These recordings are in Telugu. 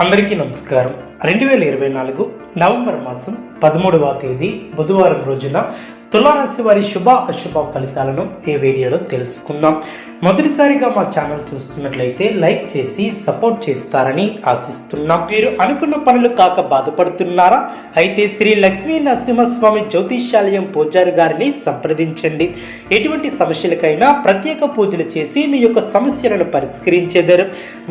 అందరికీ నమస్కారం. రెండు వేల ఇరవై నాలుగు నవంబర్ మాసం పదమూడవ తేదీ బుధవారం రోజున తులారాశి వారి శుభ అశుభ ఫలితాలను ఈ వీడియోలో తెలుసుకుందాం. మొదటిసారిగా మా ఛానల్ చూస్తున్నట్లయితే లైక్ చేసి సపోర్ట్ చేస్తారని ఆశిస్తున్నాం. మీరు అనుకున్న పనులు కాక బాధపడుతున్నారా? అయితే శ్రీ లక్ష్మీ నరసింహస్వామి జ్యోతిష్యాలయం పూజారి గారిని సంప్రదించండి. ఎటువంటి సమస్యలకైనా ప్రత్యేక పూజలు చేసి మీ యొక్క సమస్యలను పరిష్కరించేదారు.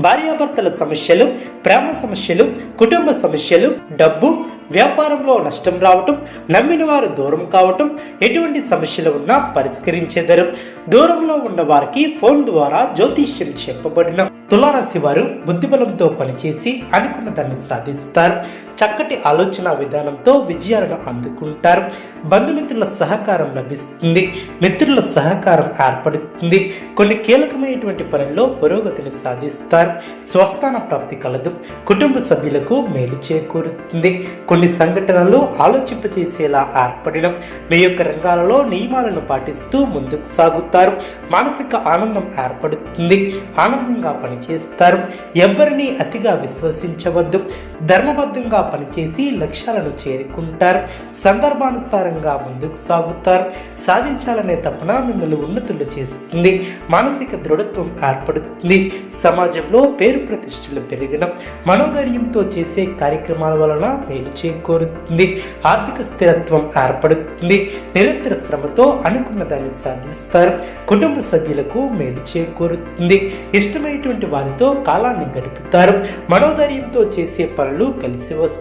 భార్యాభర్తల సమస్యలు ప్రేమ సమస్యలు కుటుంబ సమస్యలు డబ్బు వ్యాపారంలో నష్టం రావటం నమ్మిన వారు దూరం కావటం ఎటువంటి సమస్యలు ఉన్నా పరిష్కరించేదరు. దూరంలో ఉన్న వారికి ఫోన్ ద్వారా జ్యోతిష్యం చెప్పబడిన తులారాశి వారు బుద్ధిబలంతో పనిచేసి అనుకున్న దాన్ని సాధిస్తారు. చక్కటి ఆలోచన విధానంతో విజయాలను అందుకుంటారు. బంధుమిత్రుల సహకారం లభిస్తుంది. మిత్రుల సహకారం ఏర్పడుతుంది. కొన్ని కీలకమైనటువంటి పనుల్లో పురోగతిని సాధిస్తారు. స్వస్థాన ప్రాప్తి కలదు. కుటుంబ సభ్యులకు మేలు చేకూరుతుంది. కొన్ని సంఘటనలు ఆలోచింపచేసేలా ఏర్పడడం. మీ యొక్క రంగాలలో నియమాలను పాటిస్తూ ముందుకు సాగుతారు. మానసిక ఆనందం ఏర్పడుతుంది. ఆనందంగా పనిచేస్తారు. ఎవరిని అతిగా విశ్వసించవద్దు. ధర్మబద్ధంగా పనిచేసి లక్ష్యాలను చేరుకుంటారు. సందర్భానుసారంగా ముందుకు సాగుతారు. సాధించాలనే తపన మిమ్మల్ని ఉన్నతులు చేస్తుంది. మానసిక దృఢత్వం ఏర్పడుతుంది. సమాజంలో పేరు ప్రతిష్టలు పెరిగిన మనోధైర్యంతో చేసే కార్యక్రమాల వలన మేలు చేకూరుతుంది. ఆర్థిక స్థిరత్వం ఏర్పడుతుంది. నిరంతర శ్రమతో అనుకున్న దాన్ని సాధిస్తారు. కుటుంబ సభ్యులకు మేలు చేకూరుతుంది. ఇష్టమైనటువంటి వారితో కాలాన్ని గడుపుతారు. మనోధైర్యంతో చేసే పనులు కలిసి వస్తాయి.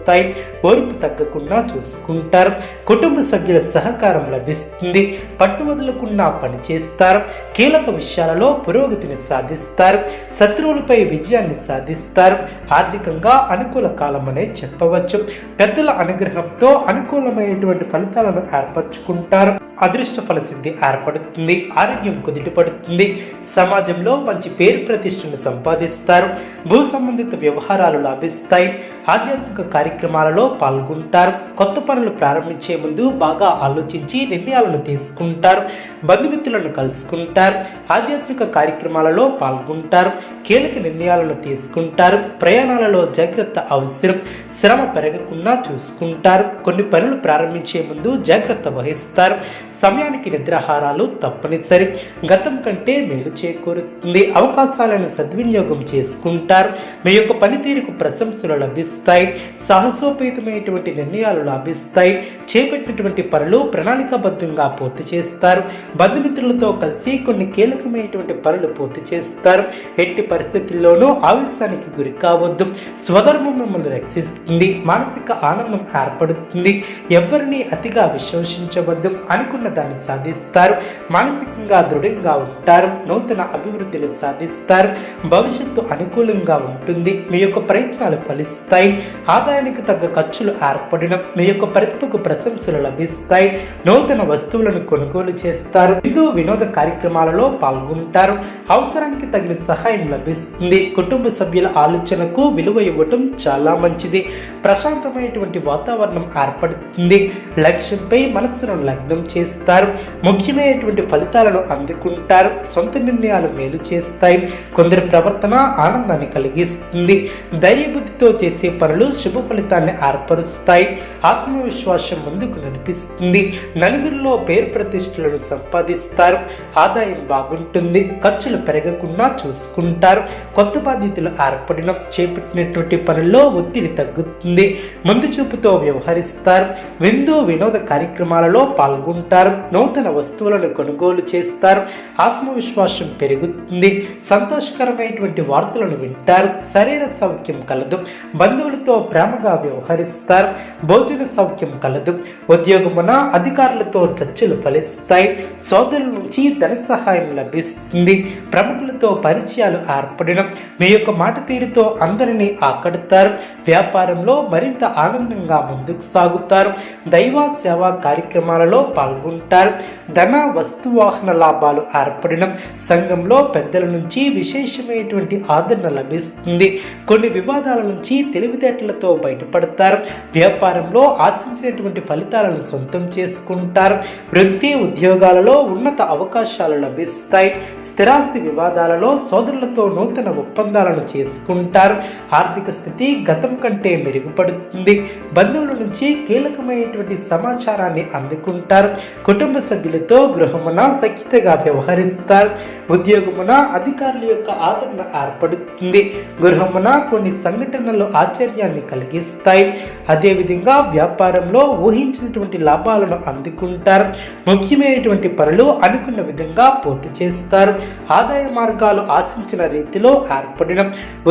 ఓర్పు తగ్గకుండా చూసుకుంటారు. కుటుంబ సభ్యుల సహకారం లభిస్తుంది. పట్టు వదలకుండా పనిచేస్తారు కీలక విషయాలలో పురోగతిని సాధిస్తారు. శత్రువులపై విజయాన్ని సాధిస్తారు. ఆర్థికంగా అనుకూల కాలం అనే చెప్పవచ్చు. పెద్దల అనుగ్రహంతో అనుకూలమైనటువంటి ఫలితాలను ఏర్పరచుకుంటారు. అదృష్ట ఫలసిద్ధి ఏర్పడుతుంది. ఆరోగ్యం కుదిటపడుతుంది. సమాజంలో మంచి పేరు ప్రతిష్టను సంపాదిస్తారు. భూ సంబంధిత వ్యవహారాలు లాభిస్తాయి. ఆధ్యాత్మిక కార్యక్రమాలలో పాల్గొంటారు. కొత్త పనులు ప్రారంభించే ముందు బాగా ఆలోచించి నిర్ణయాలను తీసుకుంటారు. బంధుమిత్రులను కలుసుకుంటారు. ఆధ్యాత్మిక కార్యక్రమాలలో పాల్గొంటారు. కీలక నిర్ణయాలను తీసుకుంటారు. ప్రయాణాలలో జాగ్రత్త అవసరం. శ్రమ పెరగకుండా చూసుకుంటారు. కొన్ని పనులు ప్రారంభించే ముందు జాగ్రత్త వహిస్తారు. సమయానికి నిద్రాహారాలు తప్పనిసరి. గతం కంటే మేలు చేకూరుతుంది. అవకాశాలను సద్వినియోగం చేసుకుంటారు. మీ యొక్క పనితీరుకు ప్రశంసలు లభిస్తాయి. సాహసోపేతమైనటువంటి నిర్ణయాలు లభిస్తాయి. చేపట్టినటువంటి పనులు ప్రణాళికాబద్ధంగా పూర్తి చేస్తారు. బంధుమిత్రులతో కలిసి కొన్ని కీలకమైనటువంటి పనులు పూర్తి చేస్తారు. ఎట్టి పరిస్థితుల్లోనూ ఆవేశానికి గురి కావద్దు. స్వధర్మం మిమ్మల్ని రక్షిస్తుంది. మానసిక ఆనందం ఏర్పడుతుంది. ఎవరిని అతిగా విశ్వసించవద్దు అనుకున్న దాన్ని సాధిస్తారు. మానసికంగా దృఢంగా ఉంటారు. నూతన అభివృద్ధిని సాధిస్తారు. భవిష్యత్తు అనుకూలంగా ఉంటుంది. మీ యొక్క ప్రయత్నాలు ఫలిస్తాయి. ఆదాయం సమయానికి తగ్గ ఖర్చులు ఏర్పడడం మీ యొక్క ప్రతిభకు ప్రశంసలు లభిస్తాయి. నూతన వస్తువులను కొనుగోలు చేస్తారు. హిందూ వినోద కార్యక్రమాలలో పాల్గొంటారు. అవసరానికి తగిన సహాయం లభిస్తుంది. కుటుంబ సభ్యుల ఆలోచనకు విలువ ఇవ్వటం చాలా మంచిది. ప్రశాంతమైనటువంటి వాతావరణం ఏర్పడుతుంది. లక్ష్యంపై మనస్సును లగ్నం చేస్తారు. ముఖ్యమైనటువంటి ఫలితాలను అందుకుంటారు. సొంత నిర్ణయాలు మేలు చేస్తాయి. కొందరి ప్రవర్తన ఆనందాన్ని కలిగిస్తుంది. ధైర్యబుద్ధితో చేసే పనులు శుభ ఫలితాన్ని ఏర్పరుస్తాయి. ఆత్మవిశ్వాసం ముందుకు నడిపిస్తుంది. నలుగురిలో పేరు ప్రతిష్టలను సంపాదిస్తారు. ఆదాయం బాగుంటుంది. ఖర్చులు పెరగకుండా చూసుకుంటారు. కొత్త బాధ్యతలు ఏర్పడిన చేపట్టినటువంటి పనుల్లో ఒత్తిడి తగ్గుతుంది. ముందు చూపుతో వ్యవహరిస్తారు. విందు వినోద కార్యక్రమాలలో పాల్గొంటారు. నూతన వస్తువులను కొనుగోలు చేస్తారు. ఆత్మవిశ్వాసం పెరుగుతుంది. సంతోషకరమైనటువంటి వార్తలను వింటారు. శరీర సౌఖ్యం కలదు. బంధువులతో ప్రేమగా వ్యవహరిస్తారు భోజన సౌఖ్యం కలదు. ఉద్యోగమున అధికారులతో చర్చలు ఫలిస్తాయి. సోదరుల నుంచి ధన సహాయం లభిస్తుంది. ప్రముఖులతో పరిచయాలు ఏర్పడడం. మీ యొక్క మాట తీరుతో అందరినీ ఆకడతారు. వ్యాపారంలో మరింత ఆనందంగా ముందుకు సాగుతారు. దైవ సేవా కార్యక్రమాలలో పాల్గొంటారు. ధన వస్తు వాహన లాభాలు ఏర్పడడం. సంఘంలో పెద్దల నుంచి విశేషమైనటువంటి ఆదరణ లభిస్తుంది. కొన్ని వివాదాల నుంచి తెలివితేటలతో బయట బయటపడతారు. వ్యాపారంలో ఆశించినటువంటి ఫలితాలను సొంతం చేసుకుంటారు. వృత్తి ఉద్యోగాలలో ఉన్నత అవకాశాలు లభిస్తాయి. స్థిరాస్తి వివాదాలలో సోదరులతో నూతన ఒప్పందాలను చేసుకుంటారు. ఆర్థిక స్థితి గతం కంటే మెరుగుపడుతుంది. బంధువుల నుంచి కీలకమైనటువంటి సమాచారాన్ని అందుకుంటారు. కుటుంబ సభ్యులతో గృహమున సఖ్యతగా వ్యవహరిస్తారు. ఉద్యోగమున అధికారుల యొక్క ఆదరణ ఏర్పడుతుంది. గృహమున కొన్ని సంఘటనలు ఆశ్చర్యాన్ని కలిగి తగ్గిస్తాయి. అదేవిధంగా వ్యాపారంలో ఊహించినటువంటి లాభాలను అందుకుంటారు. ముఖ్యమైనటువంటి పనులు అనుకున్న విధంగా పూర్తి చేస్తారు. ఆదాయ మార్గాలు ఆశించిన రీతిలో ఏర్పడిన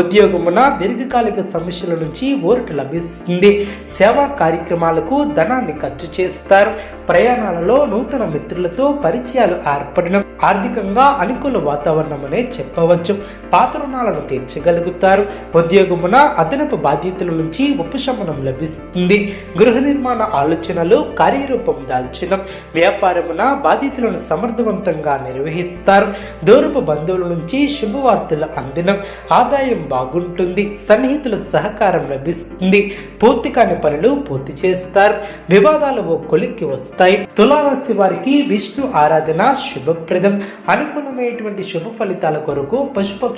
ఉద్యోగమున దీర్ఘకాలిక సమస్యల నుంచి ఊరట లభిస్తుంది. సేవా కార్యక్రమాలకు ధనాన్ని ఖర్చు చేస్తారు. ప్రయాణాలలో నూతన మిత్రులతో పరిచయాలు ఏర్పడిన ఆర్థికంగా అనుకూల వాతావరణం అనే చెప్పవచ్చు. పాత రుణాలను తీర్చగలుగుతారు. ఉద్యోగమున అదనపు బాధ్యతల నుంచి ఉపశమనం లభిస్తుంది. గృహ నిర్మాణ ఆలోచనలు కార్యరూపం దాల్చడం వ్యాపారమున బాధ్యతలను సమర్థవంతంగా నిర్వహిస్తారు. దూరపు బంధువుల నుంచి శుభవార్తలు అందినం ఆదాయం బాగుంటుంది సన్నిహితుల సహకారం లభిస్తుంది పూర్తి కాని పనులు పూర్తి చేస్తారు వివాదాలు ఓ కొలిక్కి వస్తాయి. తులారాశి వారికి విష్ణు ఆరాధన శుభప్రదం. అనుకూలమైనటువంటి శుభ ఫలితాల కొరకు